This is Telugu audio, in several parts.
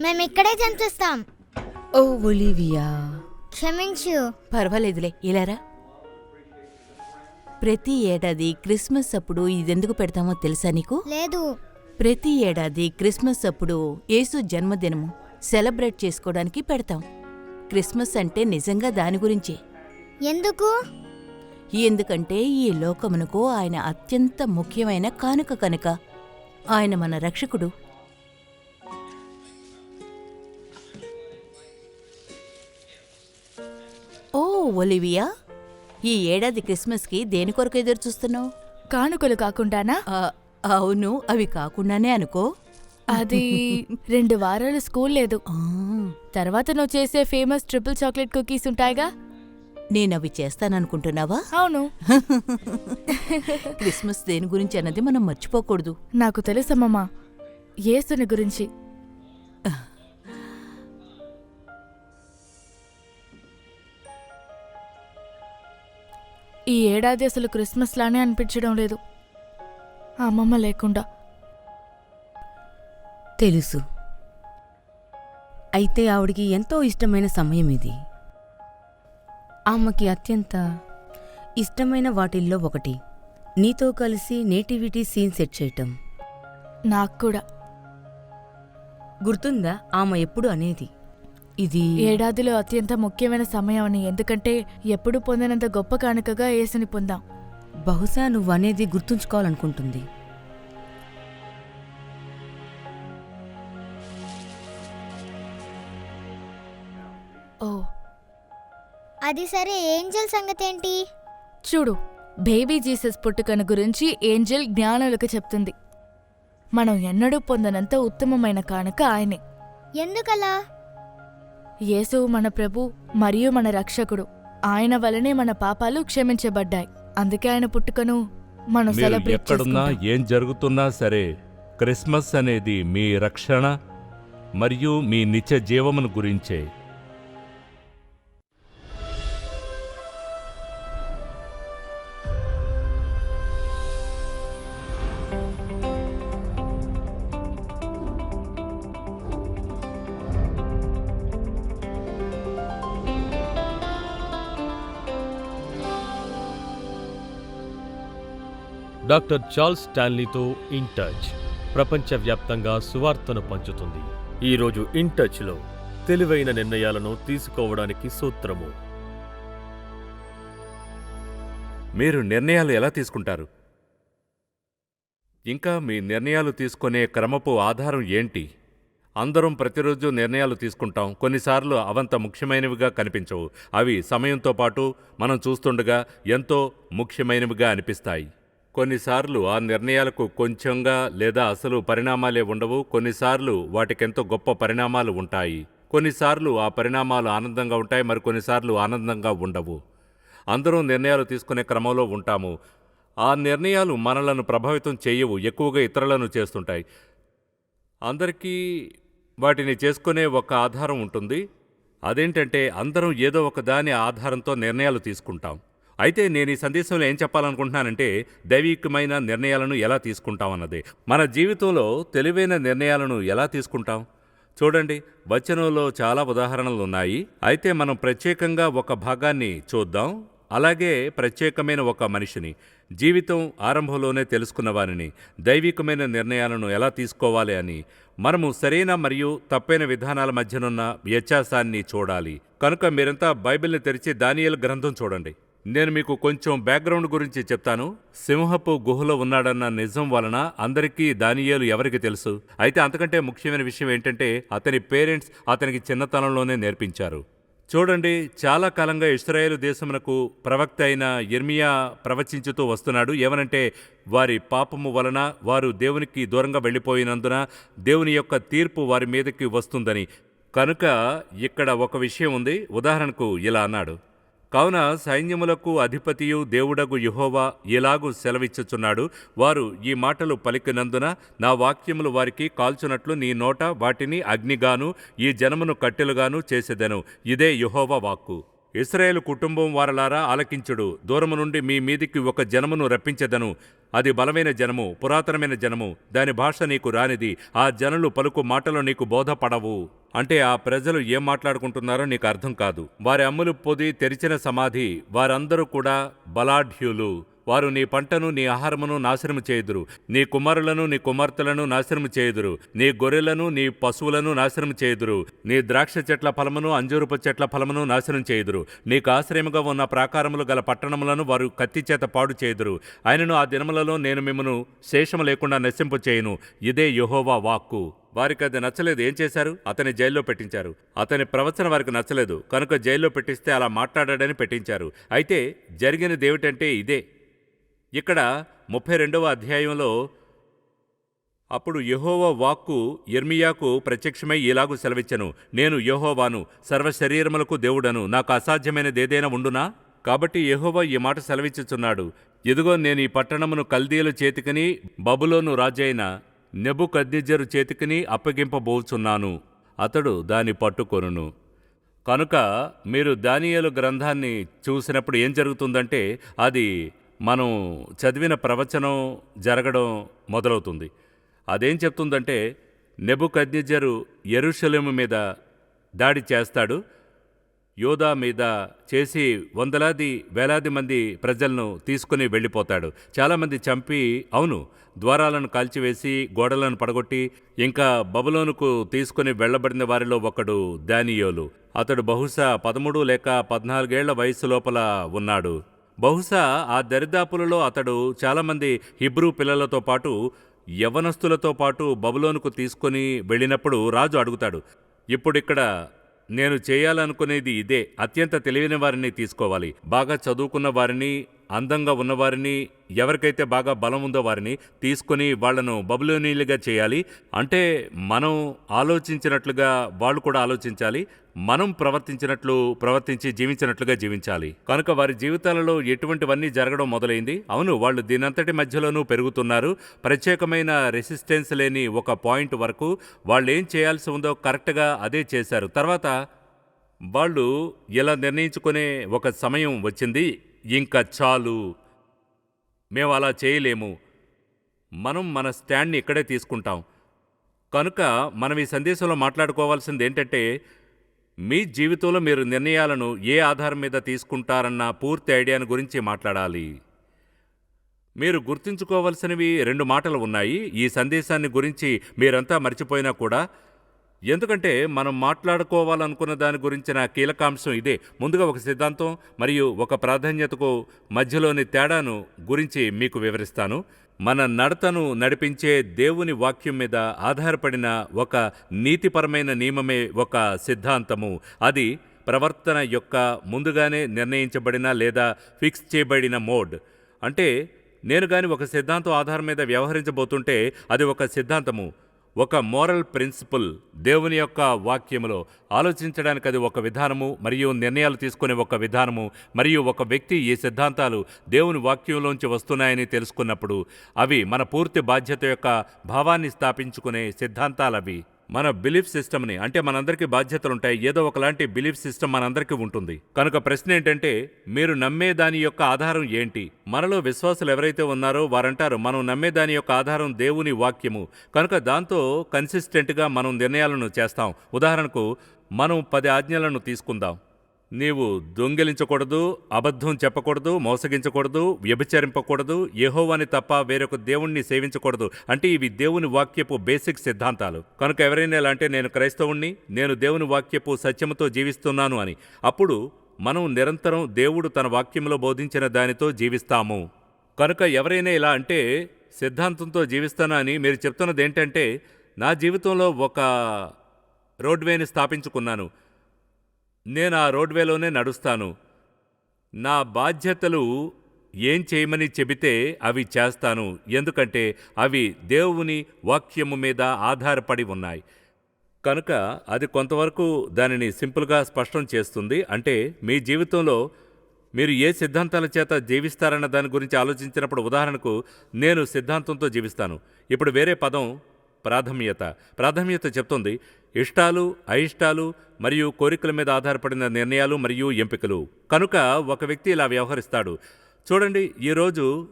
మేము ఇక్కడే చంపిస్తాం ఓ ఒలివియా. క్షమించు. పర్వాలేదులే ఇలారా? ప్రతి ఏడాది క్రిస్మస్ అప్పుడు ఇదెందుకు పెడతామో తెలుసా నీకు? లేదు. ప్రతి ఏడాది క్రిస్మస్ అప్పుడు యేసు జన్మదినము సెలబ్రేట్ చేసుకోవడానికి పెడతాం. క్రిస్మస్ అంటే నిజంగా దాని గురించే. ఎందుకు? ఎందుకంటే ఈ లోకమునకు ఆయన అత్యంత ముఖ్యమైన కానుక కనుక. ఆయన మన రక్షకుడు. ఓ ఒలివియా ఈ ఏడాది క్రిస్మస్కి దేని కొరకు ఎదురు చూస్తున్నావు? కానుకలు కాకుండానా? అవును అవి కాకుండానే అనుకో. అది రెండు వారాలు స్కూల్ లేదు. తర్వాత నువ్వు చేసే ఫేమస్ ట్రిపుల్ చాక్లెట్ కుకీస్ ఉంటాయిగా? నేనవి చేస్తాననుకుంటున్నావా? అవును. క్రిస్మస్ దేని గురించి అన్నది మనం మర్చిపోకూడదు. నాకు తెలుసమ్మమ్మా యేసుని గురించి. ఈ ఏడాది అసలు క్రిస్మస్ లానే అనిపించడం లేదు. అమ్మమ్మ లేకుండా. తెలుసు. అయితే ఆవిడికి ఎంతో ఇష్టమైన సమయం ఇది. ఆమెకి అత్యంత ఇష్టమైన వాటిల్లో ఒకటి. నీతో కలిసి నేటివిటీ సీన్ సెట్ చేయటం. నాకు కూడా. గుర్తుందా? ఆమె ఎప్పుడు అనేది? ఇది ఏడాదిలో అత్యంత ముఖ్యమైన సమయం అని ఎందుకంటే ఎప్పుడు పొందినంత గొప్ప కానుకగా యేసుని పొందాం. బహుశా నువ్వు అనేది గుర్తుంచుకోవాలనుకుంటుంది. ఓ. అది సరే ఏంజల్ సంగతి ఏంటి చూడు బేబీ జీసస్ పుట్టుకను గురించి ఏంజెల్ జ్ఞానులకు చెప్తుంది. మనం ఎన్నడూ పొందనంత ఉత్తమమైన కానుక ఆయనే. ఎందుకలా? యేసు మన ప్రభు మరియు మన రక్షకుడు. ఆయన వలనే మన పాపాలు క్షమించబడ్డాయి. అందుకే ఆయన పుట్టుకను మనం మీరు సెలబ్రేట్ ఎక్కడున్నా చేసుకుంటాం. ఏం జరుగుతున్నా సరే క్రిస్మస్ అనేది మీ రక్షణ మరియు మీ నిత్య జీవమును గురించే. డాక్టర్ చార్ల్స్ స్టాన్లీతో ఇన్ టచ్. ప్రపంచవ్యాప్తంగా సువార్తను పంచుతుంది. ఈరోజు ఇన్ టచ్లో తెలివైన నిర్ణయాలను తీసుకోవడానికి సూత్రము. మీరు నిర్ణయాలు ఎలా తీసుకుంటారు? ఇంకా మీ నిర్ణయాలు తీసుకునే క్రమపు ఆధారం ఏంటి? అందరం ప్రతిరోజు నిర్ణయాలు తీసుకుంటాం. కొన్నిసార్లు అవంత ముఖ్యమైనవిగా కనిపించవు. అవి సమయంతో పాటు మనం చూస్తుండగా ఎంతో ముఖ్యమైనవిగా అనిపిస్తాయి. కొన్నిసార్లు ఆ నిర్ణయాలకు కొంచెంగా లేదా అసలు పరిణామాలే ఉండవు. కొన్నిసార్లు వాటికెంతో గొప్ప పరిణామాలు ఉంటాయి. కొన్నిసార్లు ఆ పరిణామాలు ఆనందంగా ఉంటాయి. మరి కొన్నిసార్లు ఆనందంగా ఉండవు. అందరూ నిర్ణయాలు తీసుకునే క్రమంలో ఉంటాము. ఆ నిర్ణయాలు మనలను ప్రభావితం చేయవు. ఎక్కువగా ఇతరులను చేస్తుంటాయి. అందరికీ వాటిని చేసుకునే ఒక ఆధారం ఉంటుంది. అదేంటంటే అందరం ఏదో ఒక దాని ఆధారంతో నిర్ణయాలు తీసుకుంటాం. అయితే నేను ఈ సందేశంలో ఏం చెప్పాలనుకుంటున్నానంటే దైవికమైన నిర్ణయాలను ఎలా తీసుకుంటాం అన్నదే మన జీవితంలో తెలివైన నిర్ణయాలను ఎలా తీసుకుంటాం? చూడండి వచనంలో చాలా ఉదాహరణలు ఉన్నాయి. అయితే మనం ప్రత్యేకంగా ఒక భాగాన్ని చూద్దాం. అలాగే ప్రత్యేకమైన ఒక మనిషిని జీవితం ఆరంభంలోనే తెలుసుకున్న వారిని దైవికమైన నిర్ణయాలను ఎలా తీసుకోవాలి అని మనము సరైన మరియు తప్పైన విధానాల మధ్యనున్న వ్యత్యాసాన్ని చూడాలి. కనుక మీరంతా బైబిల్ని తెరిచి దానియేలు గ్రంథం చూడండి. నేను మీకు కొంచెం బ్యాక్గ్రౌండ్ గురించి చెప్తాను. సింహపు గుహలో ఉన్నాడన్న నిజం వలన అందరికీ దానియేలు ఎవరికి తెలుసు? అయితే అంతకంటే ముఖ్యమైన విషయం ఏంటంటే అతని పేరెంట్స్ అతనికి చిన్నతనంలోనే నేర్పించారు. చూడండి చాలా కాలంగా ఇస్రాయేలు దేశమునకు ప్రవక్త అయిన ఇర్మియా ప్రవచించుతూ వస్తున్నాడు. ఏమనంటే వారి పాపము వలన వారు దేవునికి దూరంగా వెళ్ళిపోయినందున దేవుని యొక్క తీర్పు వారి మీదకి వస్తుందని. కనుక ఇక్కడ ఒక విషయం ఉంది. ఉదాహరణకు ఇలా అన్నాడు. కావున సైన్యములకు అధిపతియు దేవుడగు యుహోవా ఇలాగు సెలవిచ్చుచున్నాడు. వారు ఈ మాటలు పలికినందున నా వాక్యములు వారికి కాల్చునట్లు నీ నోట వాటిని అగ్నిగాను ఈ జనమును కట్టెలుగాను చేసేదెను. ఇదే యుహోవా వాక్కు. ఇస్రాయేల్ కుటుంబం వారలారా ఆలకించుడు. దూరము నుండి మీ మీదికి ఒక జనమును రప్పించదను. అది బలమైన జనము పురాతనమైన జనము. దాని భాష నీకు రానిది. ఆ జనులు పలుకు మాటలు నీకు బోధపడవు. అంటే ఆ ప్రజలు ఏం మాట్లాడుకుంటున్నారో నీకు అర్థం కాదు. వారి అమ్ములు పొది తెరిచిన సమాధి వారందరూ కూడా బలాఢ్యులు. వారు నీ పంటను నీ ఆహారమును నాశనము చేయుదురు. నీ కుమారులను నీ కుమార్తెలను నాశనము చేయుదురు. నీ గొర్రెలను నీ పశువులను నాశనము చేయుదురు. నీ ద్రాక్ష చెట్ల ఫలమును అంజూరపు చెట్ల ఫలమును నాశనం చేయుదురు. నీకు ఆశ్రయముగా ఉన్న ప్రాకారములు గల పట్టణములను వారు కత్తి చేత పాడు చేయుదురు. ఆయనను ఆ దినములలో నేను మిమ్మను శేషము లేకుండా నశింపు చేయను. ఇదే యహోవా వాక్కు. వారికి అది నచ్చలేదు. ఏం చేశారు? అతని జైల్లో పెట్టించారు. అతని ప్రవచన వారికి నచ్చలేదు. కనుక జైల్లో పెట్టిస్తే అలా మాట్లాడాడని పెట్టించారు. అయితే జరిగినది ఏమిటంటే ఇదే. ఇక్కడ ముప్పై రెండవ అధ్యాయంలో అప్పుడు యహోవ వాక్కు ఎర్మియాకు ప్రత్యక్షమై ఇలాగు సెలవిచ్చను నేను యెహోవాను సర్వశరీరములకు దేవుడను నాకు అసాధ్యమైనదేదైనా ఉండునా? కాబట్టి యెహోవా ఈ మాట సెలవిచ్చుచున్నాడు ఇదిగో నేను ఈ పట్టణమును కల్దీయుల చేతికిని బబులోను రాజైన నెబు నెబుకద్నిజరు చేతికిని అప్పగింపబోచున్నాను. అతడు దాని పట్టుకొనును. కనుక మీరు దానియలు గ్రంథాన్ని చూసినప్పుడు ఏం జరుగుతుందంటే అది మనం చదివిన ప్రవచనం జరగడం మొదలవుతుంది. అదేం చెప్తుందంటే నెబుకద్నిజరు ఎరుషలేము మీద దాడి చేస్తాడు. యోధా మీద చేసి వందలాది వేలాది మంది ప్రజలను తీసుకుని వెళ్ళిపోతాడు. చాలామంది చంపి అవును ద్వారాలను కాల్చివేసి గోడలను పడగొట్టి ఇంకా బబులోనుకు తీసుకుని వెళ్ళబడిన వారిలో ఒకడు దానియోలు. అతడు బహుశా పదమూడు లేక పద్నాలుగేళ్ళ వయసు లోపల ఉన్నాడు. బహుశా ఆ దరిదాపులలో అతడు చాలామంది హిబ్రూ పిల్లలతో పాటు యవనస్తులతో పాటు బబులోనుకు తీసుకొని వెళ్ళినప్పుడు రాజు అడుగుతాడు ఇప్పుడిక్కడ నేను చేయాలనుకునేది ఇదే అత్యంత తెలివైన వారిని తీసుకోవాలి బాగా చదువుకున్న వారిని అందంగా ఉన్నవారిని ఎవరికైతే బాగా బలం ఉందో వారిని తీసుకొని వాళ్ళను బబులోనీలుగా చేయాలి. అంటే మనం ఆలోచించినట్లుగా వాళ్ళు కూడా ఆలోచించాలి. మనం ప్రవర్తించినట్లు ప్రవర్తించి జీవించినట్లుగా జీవించాలి. కనుక వారి జీవితాలలో ఎటువంటివన్నీ జరగడం మొదలైంది. అవును వాళ్ళు దీనంతటి మధ్యలోనూ పెరుగుతున్నారు. ప్రత్యేకమైన రెసిస్టెన్స్ లేని ఒక పాయింట్ వరకు వాళ్ళు ఏం చేయాల్సి ఉందో కరెక్ట్గా అదే చేశారు. తర్వాత వాళ్ళు ఇలా నిర్ణయించుకునే ఒక సమయం వచ్చింది. ఇంకా చాలు. మేము అలా చేయలేము. మనం మన స్టాండ్ని ఇక్కడే తీసుకుంటాం. కనుక మనం ఈ సందేశంలో మాట్లాడుకోవాల్సింది ఏంటంటే మీ జీవితంలో మీరు నిర్ణయాలను ఏ ఆధారం మీద తీసుకుంటారన్న పూర్తి ఐడియాను గురించి మాట్లాడాలి. మీరు గుర్తుంచుకోవలసినవి రెండు మాటలు ఉన్నాయి. ఈ సందేశాన్ని గురించి మీరంతా మర్చిపోయినా కూడా ఎందుకంటే మనం మాట్లాడుకోవాలనుకున్న దాని గురించిన కీలకాంశం ఇదే. ముందుగా ఒక సిద్ధాంతం మరియు ఒక ప్రాధాన్యతకు మధ్యలోని తేడాను గురించి మీకు వివరిస్తాను. మన నడతను నడిపించే దేవుని వాక్యం మీద ఆధారపడిన ఒక నీతిపరమైన నియమమే ఒక సిద్ధాంతము. అది ప్రవర్తన యొక్క ముందుగానే నిర్ణయించబడిన లేదా ఫిక్స్ చేయబడిన మోడ్. అంటే నేను గాని ఒక సిద్ధాంతం ఆధారం మీద వ్యవహరించబోతుంటే అది ఒక సిద్ధాంతము. ఒక మోరల్ ప్రిన్సిపల్ దేవుని యొక్క వాక్యములో ఆలోచించడానికి అది ఒక విధానము మరియు నిర్ణయాలు తీసుకునే ఒక విధానము మరియు ఒక వ్యక్తి ఈ సిద్ధాంతాలు దేవుని వాక్యంలోంచి వస్తున్నాయని తెలుసుకున్నప్పుడు అవి మన పూర్తి బాధ్యత యొక్క భావాన్ని స్థాపించుకునే సిద్ధాంతాలవి. మన బిలీఫ్ సిస్టమ్ని అంటే మనందరికీ బాధ్యతలు ఉంటాయి ఏదో ఒకలాంటి బిలీఫ్ సిస్టమ్ మనందరికీ ఉంటుంది. కనుక ప్రశ్న ఏంటంటే మీరు నమ్మే దాని యొక్క ఆధారం ఏంటి? మనలో విశ్వాసులు ఎవరైతే ఉన్నారో వారంటారు మనం నమ్మే దాని యొక్క ఆధారం దేవుని వాక్యము. కనుక దాంతో కన్సిస్టెంట్గా మనం నిర్ణయాలను చేస్తాం. ఉదాహరణకు మనం పది ఆజ్ఞలను తీసుకుందాం. నీవు దొంగిలించకూడదు అబద్ధం చెప్పకూడదు మోసగించకూడదు వ్యభిచరింపకూడదు యెహోవాని తప్ప వేరొక దేవుణ్ణి సేవించకూడదు అంటే ఇవి దేవుని వాక్యపు బేసిక్ సిద్ధాంతాలు. కనుక ఎవరైనా ఇలా అంటే నేను క్రైస్తవుణ్ణి నేను దేవుని వాక్యపు సత్యముతో జీవిస్తున్నాను అని. అప్పుడు మనం నిరంతరం దేవుడు తన వాక్యంలో బోధించిన దానితో జీవిస్తాము. కనుక ఎవరైనా ఇలా అంటే సిద్ధాంతంతో జీవిస్తానా అని మీరు చెప్తున్నది ఏంటంటే నా జీవితంలో ఒక రోడ్వేని స్థాపించుకున్నాను. నేను ఆ రోడ్వేలోనే నడుస్తాను. నా బాధ్యతలు ఏం చేయమని చెబితే అవి చేస్తాను. ఎందుకంటే అవి దేవుని వాక్యము మీద ఆధారపడి ఉన్నాయి. కనుక అది కొంతవరకు దానిని సింపుల్గా స్పష్టం చేస్తుంది. అంటే మీ జీవితంలో మీరు ఏ సిద్ధాంతాల చేత జీవిస్తారన్న దాని గురించి ఆలోచించినప్పుడు ఉదాహరణకు నేను సిద్ధాంతంతో జీవిస్తాను. ఇప్పుడు వేరే పదం ప్రాథమ్యత ప్రాధాన్యత చెప్తుంది. ఇష్టాలు అయిష్టాలు మరియు కోరికల మీద ఆధారపడిన నిర్ణయాలు మరియు ఎంపికలు. కనుక ఒక వ్యక్తి ఇలా వ్యవహరిస్తాడు. చూడండి ఈరోజు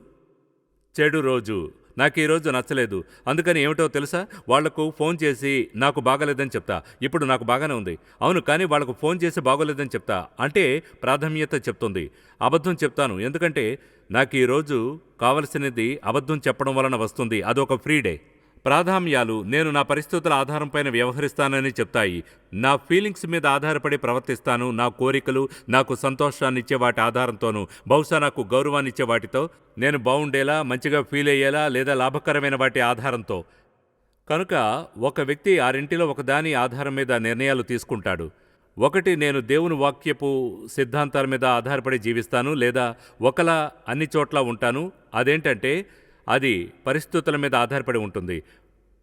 చెడు రోజు. నాకు ఈరోజు నచ్చలేదు. అందుకని ఏమిటో తెలుసా? వాళ్ళకు ఫోన్ చేసి నాకు బాగలేదని చెప్తా. ఇప్పుడు నాకు బాగానే ఉంది. అవును కానీ వాళ్ళకు ఫోన్ చేసి బాగోలేదని చెప్తా. అంటే ప్రాధాన్యత చెప్తుంది. అబద్ధం చెప్తాను. ఎందుకంటే నాకు ఈ రోజు కావలసినది అబద్ధం చెప్పడం వలన వస్తుంది. అదొక ఫ్రీ డే. ప్రాధాన్యాలు నేను నా పరిస్థితుల ఆధారంపైన వ్యవహరిస్తానని చెప్తాయి. నా ఫీలింగ్స్ మీద ఆధారపడి ప్రవర్తిస్తాను. నా కోరికలు నాకు సంతోషాన్నిచ్చే వాటి ఆధారంతోనూ బహుశా నాకు గౌరవాన్నిచ్చే వాటితో నేను బాగుండేలా మంచిగా ఫీల్ అయ్యేలా లేదా లాభకరమైన వాటి ఆధారంతో. కనుక ఒక వ్యక్తి ఆరింటిలో ఒకదాని ఆధారం మీద నిర్ణయాలు తీసుకుంటాడు. ఒకటి నేను దేవుని వాక్యపు సిద్ధాంతాల మీద ఆధారపడి జీవిస్తాను లేదా ఒకలా అన్ని చోట్ల ఉంటాను. అదేంటంటే అది పరిస్థితుల మీద ఆధారపడి ఉంటుంది.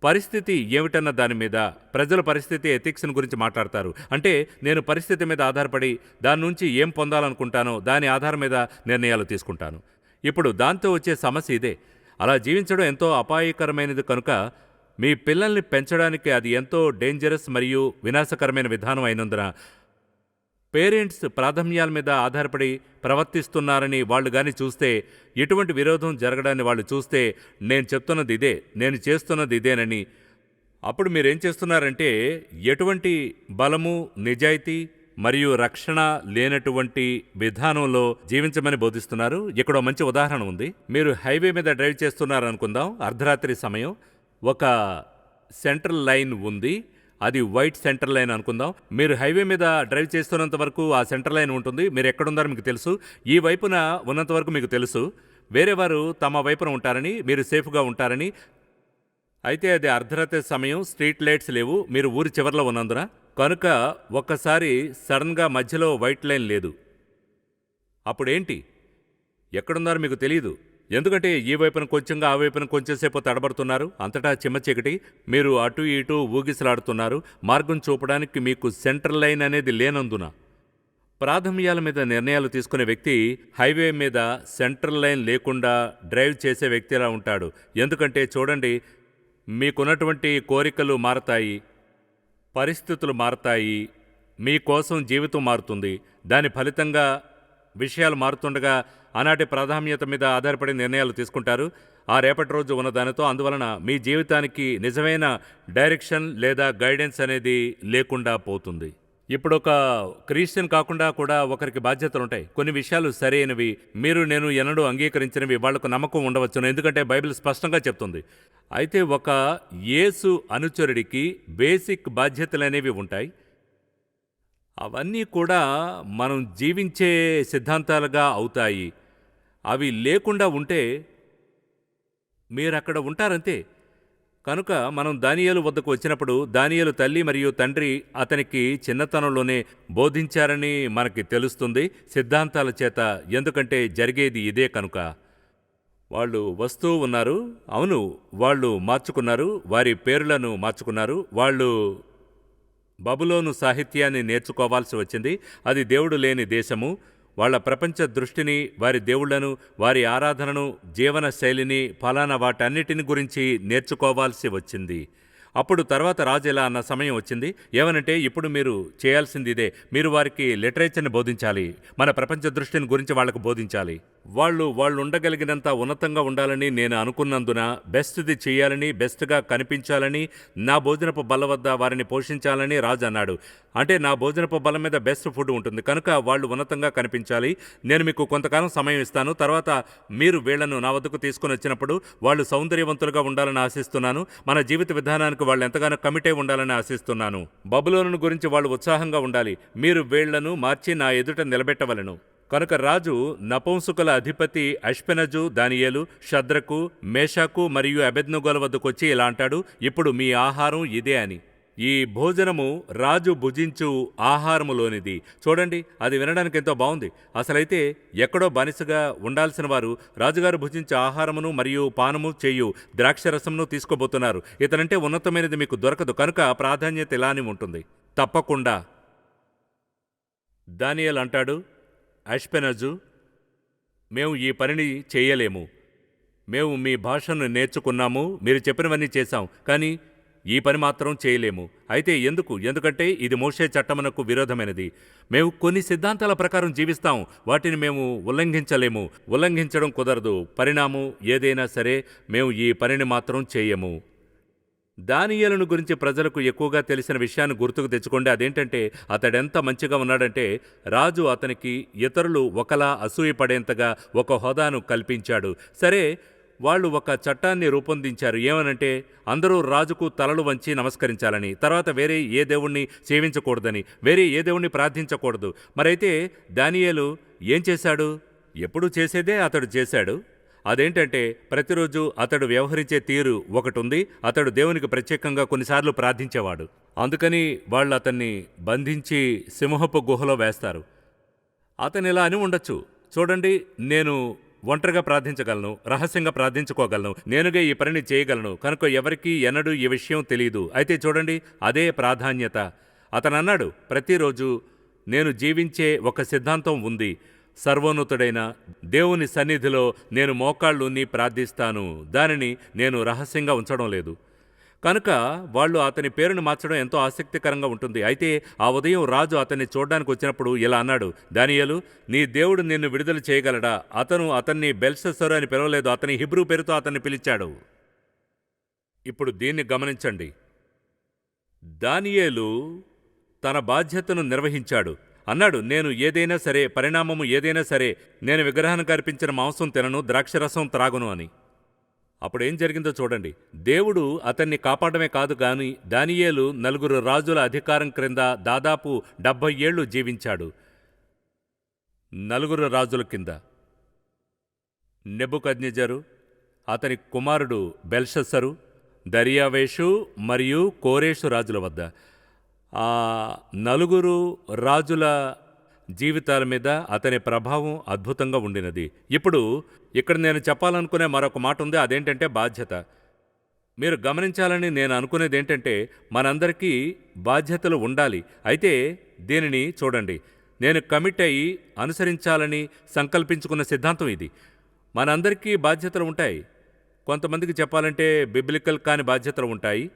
పరిస్థితి ఏమిటన్న దాని మీద ప్రజల పరిస్థితి ఎథిక్స్ని గురించి మాట్లాడతారు. అంటే నేను పరిస్థితి మీద ఆధారపడి దాని నుంచి ఏం పొందాలనుకుంటానో దాని ఆధారం మీద నిర్ణయాలు తీసుకుంటాను. ఇప్పుడు దాంతో వచ్చే సమస్య ఇదే. అలా జీవించడం ఎంతో అపాయకరమైనది కనుక మీ పిల్లల్ని పెంచడానికి అది ఎంతో డేంజరస్ మరియు వినాశకరమైన విధానం అయినందున పేరెంట్స్ ప్రాథమ్యాల మీద ఆధారపడి ప్రవర్తిస్తున్నారని వాళ్ళు కానీ చూస్తే ఎటువంటి విరోధం జరగడాన్ని వాళ్ళు చూస్తే నేను చెప్తున్నది ఇదే నేను చేస్తున్నది ఇదేనని. అప్పుడు మీరేం చేస్తున్నారంటే ఎటువంటి బలము నిజాయితీ మరియు రక్షణ లేనటువంటి విధానంలో జీవించమని బోధిస్తున్నారు. ఇక్కడ మంచి ఉదాహరణ ఉంది. మీరు హైవే మీద డ్రైవ్ చేస్తున్నారు అనుకుందాం అర్ధరాత్రి సమయం. ఒక సెంట్రల్ లైన్ ఉంది. అది వైట్ సెంటర్ లైన్ అనుకుందాం. మీరు హైవే మీద డ్రైవ్ చేస్తున్నంత వరకు ఆ సెంటర్ లైన్ ఉంటుంది. మీరు ఎక్కడున్నారో మీకు తెలుసు. ఈ వైపున ఉన్నంత వరకు మీకు తెలుసు. వేరే వారు తమ వైపున ఉంటారని మీరు సేఫ్గా ఉంటారని. అయితే అది అర్ధరాత్రి సమయం స్ట్రీట్ లైట్స్ లేవు. మీరు ఊరి చివర్లో ఉన్నందున. కనుక ఒక్కసారి సడన్గా మధ్యలో వైట్ లైన్ లేదు. అప్పుడేంటి? ఎక్కడున్నారో మీకు తెలియదు ఎందుకంటే ఈ వైపున కొంచెంగా ఆ వైపున కొంచెంసేపు తడబడుతున్నారు. అంతటా చిమ్మచీకటి మీరు అటు ఇటు ఊగిసలాడుతున్నారు. మార్గం చూపడానికి మీకు సెంట్రల్ లైన్ అనేది లేనందున. ప్రాథమ్యాల మీద నిర్ణయాలు తీసుకునే వ్యక్తి హైవే మీద సెంట్రల్ లైన్ లేకుండా డ్రైవ్ చేసే వ్యక్తిలా ఉంటాడు. ఎందుకంటే చూడండి మీకున్నటువంటి కోరికలు మారతాయి పరిస్థితులు మారతాయి మీకోసం జీవితం మారుతుంది. దాని ఫలితంగా విషయాలు మారుతుండగా ఆనాటి ప్రాధాన్యత మీద ఆధారపడి నిర్ణయాలు తీసుకుంటారు. ఆ రేపటి రోజు ఉన్న దానితో అందువలన మీ జీవితానికి నిజమైన డైరెక్షన్ లేదా గైడెన్స్ అనేది లేకుండా పోతుంది. ఇప్పుడు ఒక క్రిస్టియన్ కాకుండా కూడా ఒకరికి బాధ్యతలు ఉంటాయి. కొన్ని విషయాలు సరైనవి. మీరు నేను ఎన్నడూ అంగీకరించినవి వాళ్ళకు నమ్మకం ఉండవచ్చును. ఎందుకంటే బైబిల్ స్పష్టంగా చెప్తుంది. అయితే ఒక యేసు అనుచరుడికి బేసిక్ బాధ్యతలు అనేవి ఉంటాయి. అవన్నీ కూడా మనం జీవించే సిద్ధాంతాలుగా అవుతాయి. అవి లేకుండా ఉంటే మీరు అక్కడ ఉంటారంతే. కనుక మనం దానియలు వద్దకు వచ్చినప్పుడు దానియలు తల్లి మరియు తండ్రి అతనికి చిన్నతనంలోనే బోధించారని మనకి తెలుస్తుంది సిద్ధాంతాల చేత. ఎందుకంటే జరిగేది ఇదే కనుక. వాళ్ళు వస్తూ ఉన్నారు. అవును వాళ్ళు మార్చుకున్నారు. వారి పేర్లను మార్చుకున్నారు. వాళ్ళు బబులోను సాహిత్యాన్ని నేర్చుకోవాల్సి వచ్చింది. అది దేవుడు లేని దేశము. వాళ్ళ ప్రపంచ దృష్టిని వారి దేవుళ్ళను వారి ఆరాధనను జీవన శైలిని ఫలానా వాటన్నిటిని గురించి నేర్చుకోవాల్సి వచ్చింది. అప్పుడు తర్వాత రాజు ఇలా అన్న సమయం వచ్చింది. ఏమనంటే ఇప్పుడు మీరు చేయాల్సింది ఇదే. మీరు వారికి లిటరేచర్ని బోధించాలి. మన ప్రపంచ దృష్టిని గురించి వాళ్ళకు బోధించాలి. వాళ్ళు వాళ్ళు ఉండగలిగినంత ఉన్నతంగా ఉండాలని నేను అనుకున్నందున బెస్ట్ది చేయాలని బెస్ట్గా కనిపించాలని నా భోజనపు బల్ల వద్ద వారిని పోషించాలని రాజు అన్నాడు. అంటే నా భోజనపు బలం మీద బెస్ట్ ఫుడ్ ఉంటుంది. కనుక వాళ్ళు ఉన్నతంగా కనిపించాలి. నేను మీకు కొంతకాలం సమయం ఇస్తాను. తర్వాత మీరు వీళ్ళను నా వద్దకు తీసుకుని వచ్చినప్పుడు వాళ్ళు సౌందర్యవంతులుగా ఉండాలని ఆశిస్తున్నాను. మన జీవిత విధానానికి వాళ్ళు ఎంతగానో కమిటే ఉండాలని ఆశిస్తున్నాను. బబులోను గురించి వాళ్ళు ఉత్సాహంగా ఉండాలి. మీరు వీళ్ళను మార్చి నా ఎదుట నిలబెట్టవలను. కనుక రాజు నపుంసుకుల అధిపతి అష్పెనజు దానియేలు షద్రకు మేషాకు మరియు అబెద్నుగోల వద్దకొచ్చి ఇలా అంటాడు. ఇప్పుడు మీ ఆహారం ఇదే అని. ఈ భోజనము రాజు భుజించు ఆహారములోనిది. చూడండి అది వినడానికి ఎంతో బాగుంది. అసలైతే ఎక్కడో బానిసగా ఉండాల్సిన వారు రాజుగారు భుజించే ఆహారమును మరియు పానము చేయు ద్రాక్షరసమును తీసుకోబోతున్నారు. ఇతనంటే ఉన్నతమైనది మీకు దొరకదు. కనుక ప్రాధాన్యత ఇలానే ఉంటుంది. తప్పకుండా. దానియల్ అంటాడు అష్పెనజు మేము ఈ పనిని చేయలేము. మేము మీ భాషను నేర్చుకున్నాము. మీరు చెప్పినవన్నీ చేశాం. కానీ ఈ పని మాత్రం చేయలేము. అయితే ఎందుకు? ఎందుకంటే ఇది మోషే చట్టమునకు విరోధమైనది. మేము కొన్ని సిద్ధాంతాల ప్రకారం జీవిస్తాం. వాటిని మేము ఉల్లంఘించలేము. ఉల్లంఘించడం కుదరదు. పరిణామం ఏదైనా సరే మేము ఈ పనిని మాత్రం చేయము. దానియలను గురించి ప్రజలకు ఎక్కువగా తెలిసిన విషయాన్ని గుర్తుకు తెచ్చుకోండి. అదేంటంటే అతడెంత మంచిగా ఉన్నాడంటే రాజు అతనికి ఇతరులు ఒకలా అసూయపడేంతగా ఒక హోదాను కల్పించాడు. సరే వాళ్ళు ఒక చట్టాన్ని రూపొందించారు. ఏమనంటే అందరూ రాజుకు తలలు వంచి నమస్కరించాలని తర్వాత వేరే ఏ దేవుణ్ణి సేవించకూడదని వేరే ఏ దేవుణ్ణి ప్రార్థించకూడదు. మరైతే దానియేలు ఏం చేశాడు? ఎప్పుడు చేసేదే అతడు చేశాడు. అదేంటంటే ప్రతిరోజు అతడు వ్యవహరించే తీరు ఒకటి ఉంది అతడు దేవునికి ప్రత్యేకంగా కొన్నిసార్లు ప్రార్థించేవాడు. అందుకని వాళ్ళు అతన్ని బంధించి సింహపు గుహలో వేస్తారు. అతను ఇలా అని ఉండొచ్చు. చూడండి నేను ఒంటరిగా ప్రార్థించగలను రహస్యంగా ప్రార్థించుకోగలను నేనుగా ఈ పనిని చేయగలను. కనుక ఎవరికీ ఎన్నడూ ఈ విషయం తెలియదు అయితే చూడండి అదే ప్రాధాన్యత. అతను అన్నాడు ప్రతిరోజు నేను జీవించే ఒక సిద్ధాంతం ఉంది. సర్వోన్నతుడైన దేవుని సన్నిధిలో నేను మోకాళ్ళుని ప్రార్థిస్తాను. దానిని నేను రహస్యంగా ఉంచడం లేదు. కనుక వాళ్ళు అతని పేరును మార్చడం ఎంతో ఆసక్తికరంగా ఉంటుంది. అయితే ఆ ఉదయం రాజు అతన్ని చూడడానికి వచ్చినప్పుడు ఇలా అన్నాడు దానియలు నీ దేవుడు నిన్ను విడుదల చేయగలడా? అతను అతన్ని బెల్సెసరు అని పిలవలేదు. అతని హిబ్రూ పేరుతో అతన్ని పిలిచాడు. ఇప్పుడు దీన్ని గమనించండి. దానియేలు తన బాధ్యతను నిర్వహించాడు. అన్నాడు నేను ఏదైనా సరే పరిణామము ఏదైనా సరే నేను విగ్రహానికి అర్పించిన మాంసం తినను ద్రాక్షరసం త్రాగును అని. అప్పుడు ఏం జరిగిందో చూడండి. దేవుడు అతన్ని కాపాడమే కాదు గాని దానియేలు నలుగురు రాజుల అధికారం క్రింద దాదాపు డెబ్భై ఏళ్ళు జీవించాడు. నలుగురు రాజుల కింద. నెబుకజ్ఞజరు అతని కుమారుడు బెల్షస్సరు దర్యావేషు మరియు కోరేషు రాజుల వద్ద. ఆ నలుగురు రాజుల జీవితాల మీద అతని ప్రభావం అద్భుతంగా ఉండినది. ఇప్పుడు ఇక్కడ నేను చెప్పాలనుకునే మరొక మాట ఉంది అదేంటంటే బాధ్యత. మీరు గమనించాలని నేను అనుకునేది ఏంటంటే మనందరికీ బాధ్యతలు ఉండాలి. అయితే దీనిని చూడండి. నేను కమిట్ అయ్యి అనుసరించాలని సంకల్పించుకున్న సిద్ధాంతం ఇది. మనందరికీ బాధ్యతలు ఉంటాయి. కొంతమందికి చెప్పాలంటే బిబ్లికల్ కాని బాధ్యతలు ఉంటాయి.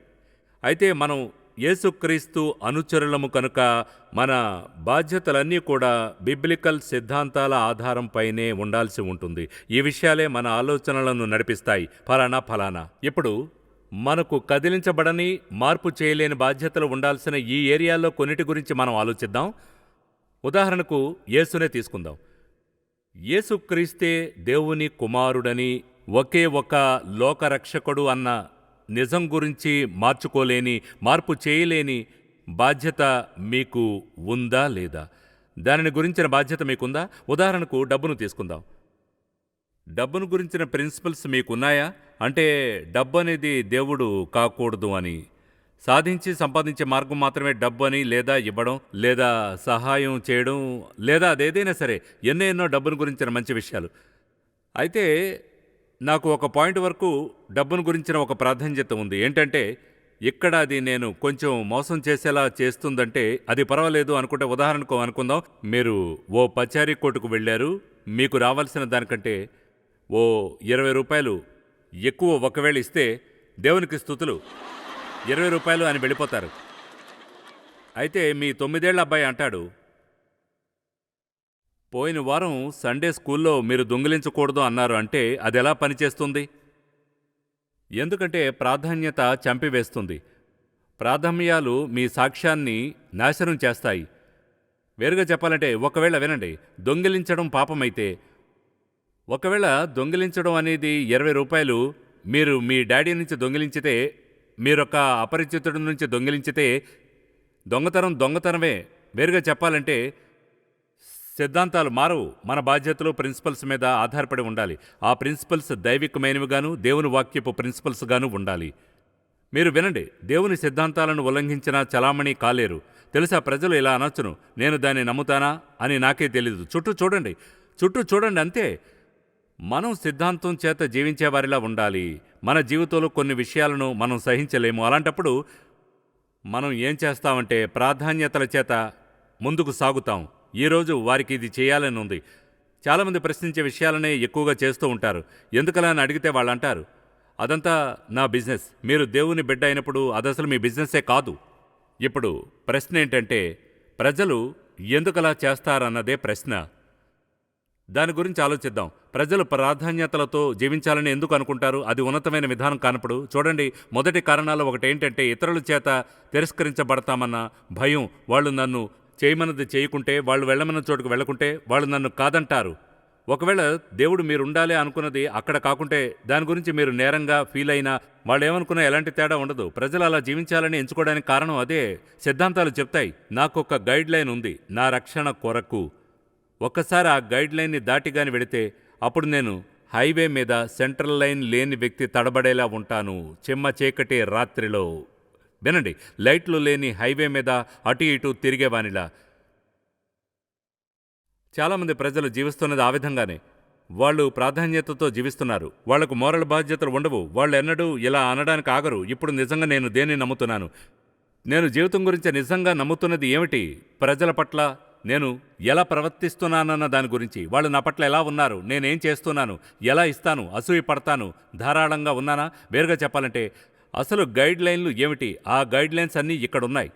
అయితే మనం యేసుక్రీస్తు అనుచరులము కనుక మన బాధ్యతలన్నీ కూడా బిబ్లికల్ సిద్ధాంతాల ఆధారంపైనే ఉండాల్సి ఉంటుంది. ఈ విషయాలే మన ఆలోచనలను నడిపిస్తాయి. ఫలానా ఫలానా. ఇప్పుడు మనకు కదిలించబడని మార్పు చేయలేని బాధ్యతలు ఉండాల్సిన ఈ ఏరియాలో కొన్నిటి గురించి మనం ఆలోచిద్దాం. ఉదాహరణకు యేసునే తీసుకుందాం. యేసుక్రీస్తే దేవుని కుమారుడని ఒకే ఒక లోకరక్షకుడు అన్న నిజం గురించి మార్చుకోలేని మార్పు చేయలేని బాధ్యత మీకు ఉందా లేదా? దానిని గురించిన బాధ్యత మీకుందా? ఉదాహరణకు డబ్బును తీసుకుందాం. డబ్బును గురించిన ప్రిన్సిపల్స్ మీకున్నాయా? అంటే డబ్బు అనేది దేవుడు కాకూడదు అని. సాధించి సంపాదించే మార్గం మాత్రమే డబ్బు అని లేదా ఇవ్వడం లేదా సహాయం చేయడం లేదా అదేదైనా సరే ఎన్నో ఎన్నో డబ్బును గురించిన మంచి విషయాలు. అయితే నాకు ఒక పాయింట్ వరకు డబ్బును గురించిన ఒక ప్రాధాన్యత ఉంది. ఏంటంటే ఇక్కడ అది నేను కొంచెం మోసం చేసేలా చేస్తుందంటే అది పర్వాలేదు అనుకుంటే ఉదాహరణకు అనుకుందాం మీరు ఓ పచారీ కోటుకు వెళ్ళారు మీకు రావాల్సిన దానికంటే ఓ ఇరవై రూపాయలు ఎక్కువ ఒకవేళ ఇస్తే దేవునికి స్థుతులు. ఇరవై రూపాయలు అని వెళ్ళిపోతారు. అయితే మీ తొమ్మిదేళ్ళ అబ్బాయి అంటాడు పోయిన వారం సండే స్కూల్లో మీరు దొంగిలించకూడదు అన్నారు అంటే అది ఎలా పనిచేస్తుంది? ఎందుకంటే ప్రాధాన్యత చంపివేస్తుంది. ప్రాథమ్యాలు మీ సాక్ష్యాన్ని నాశనం చేస్తాయి. వేరుగా చెప్పాలంటే ఒకవేళ వినండి దొంగిలించడం పాపమైతే. ఒకవేళ దొంగిలించడం అనేది ఇరవై రూపాయలు మీరు మీ డాడీ నుంచి దొంగిలించితే మీరొక అపరిచితుడి నుంచి దొంగిలించితే దొంగతనం దొంగతనమే. వేరుగా చెప్పాలంటే సిద్ధాంతాలు మారవు. మన బాధ్యతలు ప్రిన్సిపల్స్ మీద ఆధారపడి ఉండాలి. ఆ ప్రిన్సిపల్స్ దైవికమైనవిగాను దేవుని వాక్యపు ప్రిన్సిపల్స్గాను ఉండాలి. మీరు వినండి. దేవుని సిద్ధాంతాలను ఉల్లంఘించిన చలామణి కాలేరు. తెలుసా? ప్రజలు ఇలా అనొచ్చును. నేను దాన్ని నమ్ముతానా? అని నాకే తెలీదు. చుట్టూ చూడండి. చుట్టూ చూడండి అంతే మనం సిద్ధాంతం చేత జీవించేవారిలా ఉండాలి. మన జీవితంలో కొన్ని విషయాలను మనం సహించలేము. అలాంటప్పుడు మనం ఏం చేస్తామంటే ప్రాధాన్యతల చేత ముందుకు సాగుతాం. ఈరోజు వారికి ఇది చేయాలని ఉంది. చాలామంది ప్రశ్నించే విషయాలనే ఎక్కువగా చేస్తూ ఉంటారు. ఎందుకలా అని అడిగితే వాళ్ళు అంటారు అదంతా నా బిజినెస్. మీరు దేవుని బిడ్డ అయినప్పుడు అదసలు మీ బిజినెస్సే కాదు. ఇప్పుడు ప్రశ్న ఏంటంటే ప్రజలు ఎందుకలా చేస్తారన్నదే ప్రశ్న. దాని గురించి ఆలోచిద్దాం. ప్రజలు ప్రాధాన్యతలతో జీవించాలని ఎందుకు అనుకుంటారు? అది ఉన్నతమైన విధానం కానప్పుడు చూడండి మొదటి కారణాలు ఒకటి ఏంటంటే ఇతరుల చేత తిరస్కరించబడతామన్న భయం. వాళ్ళు నన్ను చేయమన్నది చేయకుంటే వాళ్ళు వెళ్ళమన్న చోటుకు వెళ్ళకుంటే వాళ్ళు నన్ను కాదంటారు. ఒకవేళ దేవుడు మీరుండాలి అనుకున్నది అక్కడ కాకుంటే దాని గురించి మీరు నేరంగా ఫీల్ అయినా వాళ్ళు ఏమనుకున్నా ఎలాంటి తేడా ఉండదు. ప్రజలు అలా జీవించాలని ఎంచుకోవడానికి కారణం అదే. సిద్ధాంతాలు చెప్తాయి నాకు ఒక గైడ్ లైన్ ఉంది నా రక్షణ కొరకు. ఒక్కసారి ఆ గైడ్ లైన్ని దాటిగాని వెడితే అప్పుడు నేను హైవే మీద సెంట్రల్ లైన్ లేని వ్యక్తి తడబడేలా ఉంటాను చెమ్మ చీకటి రాత్రిలో. వినండి లైట్లు లేని హైవే మీద అటు ఇటు తిరిగేవానిలా చాలామంది ప్రజలు జీవిస్తున్నది ఆ విధంగానే. వాళ్ళు ప్రాధాన్యతతో జీవిస్తున్నారు. వాళ్ళకు మోరల్ బాధ్యతలు ఉండవు. వాళ్ళు ఎన్నడూ ఇలా అనడానికి ఆగరు. ఇప్పుడు నిజంగా నేను దేన్ని నమ్ముతున్నాను? నేను జీవితం గురించి నిజంగా నమ్ముతున్నది ఏమిటి? ప్రజల పట్ల నేను ఎలా ప్రవర్తిస్తున్నానన్న దాని గురించి. వాళ్ళు నా పట్ల ఎలా ఉన్నారు? నేనేం చేస్తున్నాను? ఎలా ఇస్తాను? అసూయ పడతాను ధారాళంగా ఉన్నానా? వేరుగా చెప్పాలంటే అసలు గైడ్ లైన్లు ఏమిటి? ఆ గైడ్ లైన్స్ అన్నీ ఇక్కడ ఉన్నాయి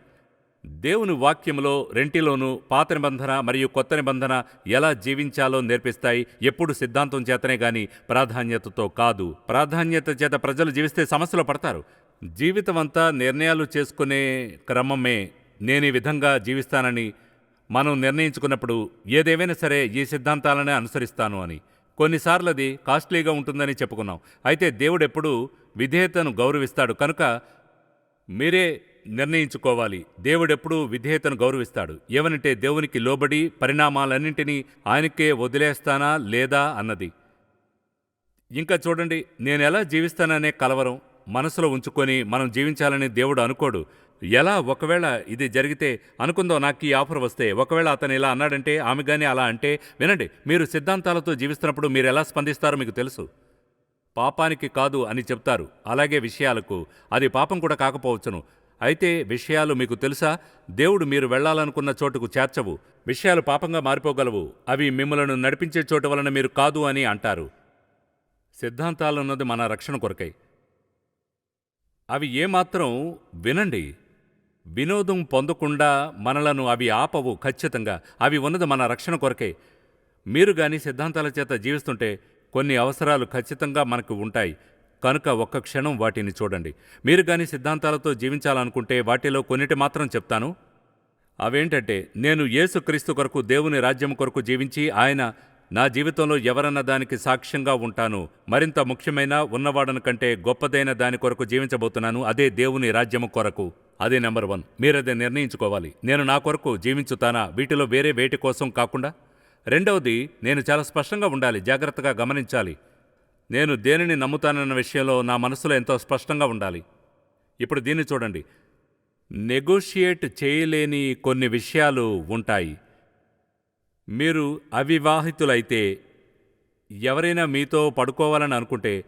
దేవుని వాక్యములో రెంటిలోనూ పాత నిబంధన మరియు కొత్త నిబంధన ఎలా జీవించాలో నేర్పిస్తాయి. ఎప్పుడు సిద్ధాంతం చేతనే గాని ప్రాధాన్యతతో కాదు. ప్రాధాన్యత చేత ప్రజలు జీవిస్తే సమస్యలు పడతారు. జీవితం అంతా నిర్ణయాలు చేసుకునే క్రమమే నేను ఈ విధంగా జీవిస్తానని మనం నిర్ణయించుకున్నప్పుడు ఏదేమైనా సరే ఈ సిద్ధాంతాలనే అనుసరిస్తాను అని. కొన్నిసార్లు అది కాస్ట్లీగా ఉంటుందని చెప్పుకున్నాం. అయితే దేవుడు ఎప్పుడూ విధేయతను గౌరవిస్తాడు. కనుక మీరే నిర్ణయించుకోవాలి. దేవుడెప్పుడూ విధేయతను గౌరవిస్తాడు. ఏమనంటే దేవునికి లోబడి పరిణామాలన్నింటినీ ఆయనకే వదిలేస్తానా లేదా అన్నది. ఇంకా చూడండి నేను ఎలా జీవిస్తాననే కలవరం మనసులో ఉంచుకొని మనం జీవించాలని దేవుడు అనుకోడు. ఎలా ఒకవేళ ఇది జరిగితే అనుకుందో నాకు ఈ ఆఫర్ వస్తే ఒకవేళ అతను ఇలా అన్నాడంటే ఆమె కానీ అలా అంటే వినండి మీరు సిద్ధాంతాలతో జీవిస్తున్నప్పుడు మీరు ఎలా స్పందిస్తారో మీకు తెలుసు. పాపానికి కాదు అని చెప్తారు. అలాగే విషయాలకు. అది పాపం కూడా కాకపోవచ్చును. అయితే విషయాలు మీకు తెలుసా? దేవుడు మీరు వెళ్ళాలనుకున్న చోటుకు చేర్చవు. విషయాలు పాపంగా మారిపోగలవు. అవి మిమ్మలను నడిపించే చోటు వలన మీరు కాదు అని అంటారు. సిద్ధాంతాలున్నది మన రక్షణ కొరకై. అవి ఏమాత్రం వినండి. వినోదం పొందకుండా మనలను అవి ఆపవు ఖచ్చితంగా. అవి ఉన్నది మన రక్షణ కొరకే. మీరు గాని సిద్ధాంతాల చేత జీవిస్తుంటే కొన్ని అవసరాలు ఖచ్చితంగా మనకు ఉంటాయి. కనుక ఒక్క క్షణం వాటిని చూడండి. మీరు గాని సిద్ధాంతాలతో జీవించాలనుకుంటే వాటిలో కొన్నిటి మాత్రం చెప్తాను. అవేంటంటే నేను యేసుక్రీస్తు కొరకు దేవుని రాజ్యం కొరకు జీవించి ఆయన నా జీవితంలో ఎవరన్న దానికి సాక్ష్యంగా ఉంటాను మరింత ముఖ్యమైన ఉన్నవాడను కంటే గొప్పదైన దాని కొరకు జీవించబోతున్నాను అదే దేవుని రాజ్యము కొరకు. అదే నెంబర్ వన్. మీరదే నిర్ణయించుకోవాలి. నేను నా కొరకు జీవించుతానా? వీటిలో వేరే వేటి కోసం కాకుండా? రెండవది నేను చాలా స్పష్టంగా ఉండాలి జాగ్రత్తగా గమనించాలి. నేను దేనిని నమ్ముతానన్న విషయంలో నా మనసులో ఎంతో స్పష్టంగా ఉండాలి. ఇప్పుడు దీన్ని చూడండి. నెగోషియేట్ చేయలేని కొన్ని విషయాలు ఉంటాయి. మీరు అవివాహితులైతే ఎవరైనా మీతో పడుకోవాలని అనుకుంటే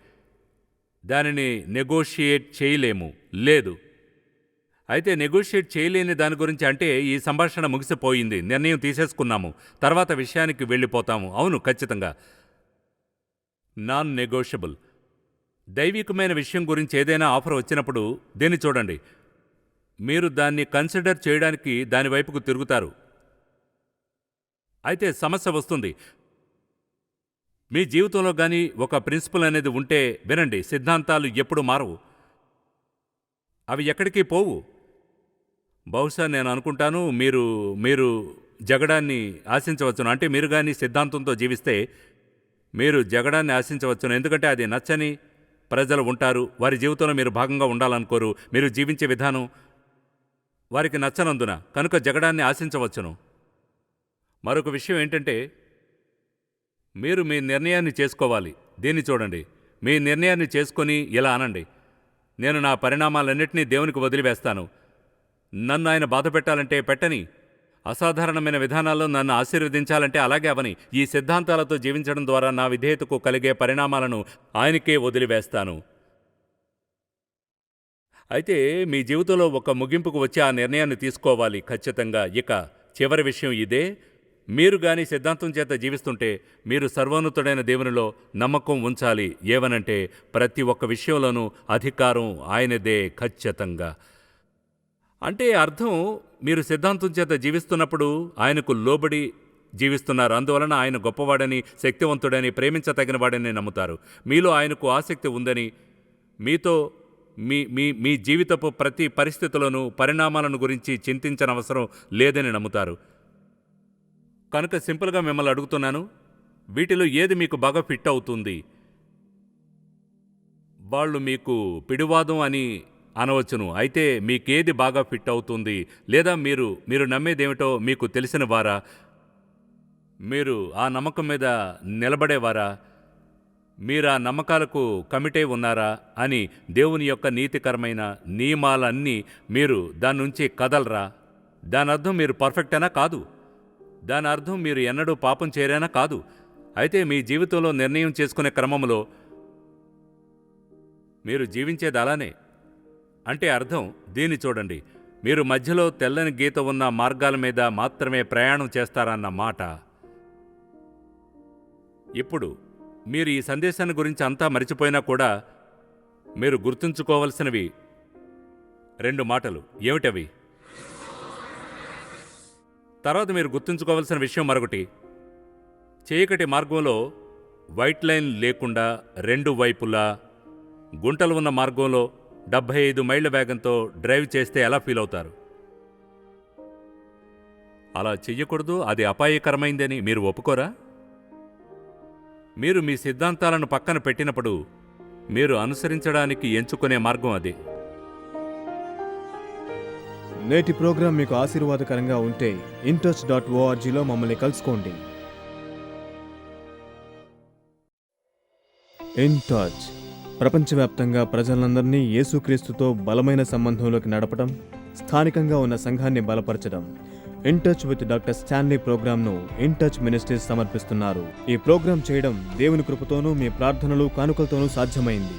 దానిని నెగోషియేట్ చేయలేము. లేదు. అయితే నెగోషియేట్ చేయలేని దాని గురించి అంటే ఈ సంభాషణ ముగిసిపోయింది. నిర్ణయం తీసేసుకున్నాము. తర్వాత విషయానికి వెళ్ళిపోతాము. అవును ఖచ్చితంగా. నాన్ నెగోషియబుల్ దైవికమైన విషయం గురించి ఏదైనా ఆఫర్ వచ్చినప్పుడు దీన్ని చూడండి. మీరు దాన్ని కన్సిడర్ చేయడానికి దాని వైపుకు తిరుగుతారు. అయితే సమస్య వస్తుంది. మీ జీవితంలో కానీ ఒక ప్రిన్సిపల్ అనేది ఉంటే వినండి సిద్ధాంతాలు ఎప్పుడు మారవు. అవి ఎక్కడికి పోవు. బహుశా నేను అనుకుంటాను మీరు మీరు జగడాన్ని ఆశించవచ్చును. అంటే మీరు కానీ సిద్ధాంతంతో జీవిస్తే మీరు జగడాన్ని ఆశించవచ్చును. ఎందుకంటే అది నచ్చని ప్రజలు ఉంటారు. వారి జీవితంలో మీరు భాగంగా ఉండాలనుకోరు. మీరు జీవించే విధానం వారికి నచ్చనందున. కనుక జగడాన్ని ఆశించవచ్చును. మరొక విషయం ఏంటంటే మీరు మీ నిర్ణయాన్ని చేసుకోవాలి. దీన్ని చూడండి. మీ నిర్ణయాన్ని చేసుకొని ఇలా అనండి. నేను నా పరిణామాలన్నింటినీ దేవునికి వదిలివేస్తాను. నన్ను ఆయన బాధ పెట్టాలంటే పెట్టని అసాధారణమైన విధానాల్లో నన్ను ఆశీర్వదించాలంటే అలాగే అవని ఈ సిద్ధాంతాలతో జీవించడం ద్వారా నా విధేయతకు కలిగే పరిణామాలను ఆయనకే వదిలివేస్తాను. అయితే మీ జీవితంలో ఒక ముగింపుకు వచ్చి ఆ నిర్ణయాన్ని తీసుకోవాలి ఖచ్చితంగా. ఇక చివరి విషయం ఇదే. మీరు గాని సిద్ధాంతం చేత జీవిస్తుంటే మీరు సర్వోన్నతుడైన దేవునిలో నమ్మకం ఉంచాలి. ఏవనంటే ప్రతి ఒక్క విషయంలోనూ అధికారం ఆయనదే ఖచ్చితంగా. అంటే అర్థం మీరు సిద్ధాంతం చేత జీవిస్తున్నప్పుడు ఆయనకు లోబడి జీవిస్తున్నారు. అందువలన ఆయన గొప్పవాడని శక్తివంతుడని ప్రేమించతగినవాడని నమ్ముతారు. మీలో ఆయనకు ఆసక్తి ఉందని మీతో మీ మీ మీ జీవితపు ప్రతి పరిస్థితులను పరిణామాలను గురించి చింతించనవసరం లేదని నమ్ముతారు. కనుక సింపుల్గా మిమ్మల్ని అడుగుతున్నాను వీటిలో ఏది మీకు బాగా ఫిట్ అవుతుంది? వాళ్ళు మీకు పిడివాదం అని అనవచ్చును. అయితే మీకేది బాగా ఫిట్ అవుతుంది? లేదా మీరు మీరు నమ్మేదేమిటో మీకు తెలిసిన వారా? మీరు ఆ నమ్మకం మీద నిలబడేవారా? మీరు ఆ నమ్మకాలకు కమిటే ఉన్నారా? అని దేవుని యొక్క నీతికరమైన నియమాలన్నీ మీరు దాని నుంచి కదలరా? దాని అర్థం మీరు పర్ఫెక్టేనా కాదు? దాని అర్థం మీరు ఎన్నడూ పాపం చేరేనా కాదు. అయితే మీ జీవితంలో నిర్ణయం చేసుకునే క్రమంలో మీరు జీవించేది అలానే. అంటే అర్థం దీన్ని చూడండి. మీరు మధ్యలో తెల్లని గీత ఉన్న మార్గాల మీద మాత్రమే ప్రయాణం చేస్తారన్న మాట. ఇప్పుడు మీరు ఈ సందేశాన్ని గురించి అంతా మరిచిపోయినా కూడా మీరు గుర్తుంచుకోవలసినవి రెండు మాటలు. ఏమిటవి? తర్వాత మీరు గుర్తుంచుకోవాల్సిన విషయం మరొకటి. చీకటి మార్గంలో వైట్ లైన్ లేకుండా రెండు వైపులా గుంటలు ఉన్న మార్గంలో డెబ్భై ఐదు మైళ్ళ వేగంతో డ్రైవ్ చేస్తే ఎలా ఫీల్ అవుతారు? అలా చెయ్యకూడదు అది అపాయకరమైందని మీరు ఒప్పుకోరా? మీరు మీ సిద్ధాంతాలను పక్కన పెట్టినప్పుడు మీరు అనుసరించడానికి ఎంచుకునే మార్గం అది. నేటి ప్రోగ్రాం మీకు ఆశీర్వాదకరంగా ఉంటే ఇంటచ్ డాట్ ఓఆర్జీలో మమ్మల్ని కలుసుకోండి. ఇన్ టచ్ ప్రపంచవ్యాప్తంగా ప్రజలందరినీ యేసుక్రీస్తుతో బలమైన సంబంధంలోకి నడపడం స్థానికంగా ఉన్న సంఘాన్ని బలపరచడం. In touch with doctor Stanley ప్రోగ్రాంను in touch ministries సమర్పిస్తున్నారు. ఈ ప్రోగ్రాం చేయడం దేవుని కృపతోనూ మీ ప్రార్థనలు కానుకలతోనూ సాధ్యమైంది.